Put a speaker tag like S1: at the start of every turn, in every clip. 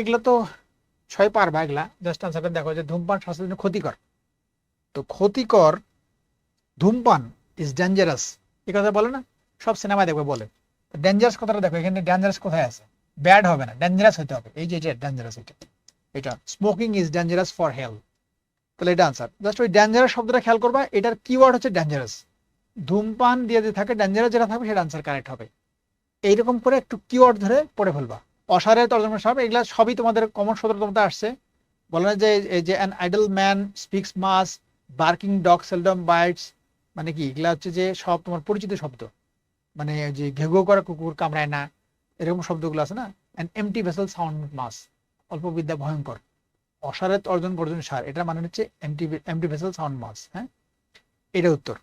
S1: এগুলো তো ছয় পারবা এগুলা। জাস্ট আনসারটা দেখো যে ধূমপান স্বাস্থ্যের জন্য ক্ষতিকর। তো ক্ষতিকর ধূমপান ইজ ডেঞ্জারাস এ কথা বলে না, সব সিনেমায় দেখবে বলে। ডেঞ্জারাস কথাটা দেখো, এখানে ডেঞ্জারাস কোথায় আছে? ব্যাড হবে না ডেঞ্জারাস হতে হবে। এই যে এটা ডেঞ্জারাস এটা। এটা smoking is dangerous for health তাহলে এটা আনসার জাস্ট ওই ডেঞ্জারাস শব্দটা খেয়াল করবা, এটার কিওয়ার্ড হচ্ছে ডেঞ্জারাস ধূমপান দিয়ে যে থাকে ডেঞ্জারাস যেটা থাকবে, সেটা আনসার কারেক্ট হবে। এইরকম করে একটু কিওয়ার্ড ধরে পড়ে ফেলবা। অসারে তর্জমা সব এগুলা সবই তোমাদের কমন সূত্র তোমাদের আসছে। বলে না যে, এই যে an idle man speaks much barking dog seldom bites মানে কি, এগুলা হচ্ছে যে সব তোমার পরিচিত শব্দ। মানে যে ঘেঘো করা কুকুর কামড়ায় না, এরকম শব্দগুলো আছে না? And empty vessel sound much অল্প বিদ্যা ভয়ঙ্কর। অসারে অর্জন গর্জন সার এটা মানে হচ্ছে empty empty vessel sound much হ্যাঁ? এটা উত্তর।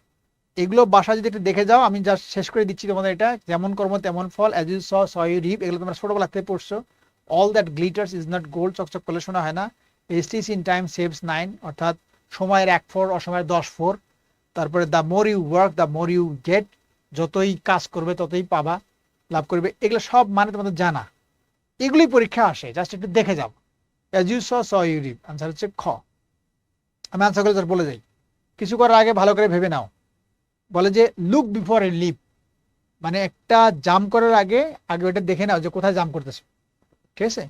S1: এগুলো বাসা যদি একটু দেখে যাও, আমি জাস্ট শেষ করে দিচ্ছি তোমাদের এটা, যেমন কর্ম তেমন ফল অ্যাজ ইউ স রিপ এগুলো তোমরা ছোটবেলা থেকে পড়ছো। All that glitters is not gold চকচক করলে শোনা হয় না। A stitch in time saves nine অর্থাৎ সময়ের এক ফোর, অসময়ের দশ ফোর। তারপরে the more you work the more you get যতই কাজ করবে ততই পাবা, লাভ করবে। এগুলো সব মানে তোমাদের জানা। এগুলোই পরীক্ষা আসে জাস্ট একটু দেখে যাও। As you sow you reap answer হচ্ছে খ। আমি আনসারগুলো বলে যাই কিছু করার আগে ভালো করে ভেবে নাও। বলে যে লুক বিফোর এ লিপ মানে একটা জাম করার আগে আগে ওটা দেখে নাও যে কোথায় জাম করতেছে। ঠিক আছে?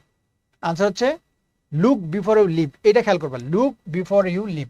S1: আনসার হচ্ছে লুক বিফোর ইউ লিভ এটা খেয়াল করবা। Look before you leap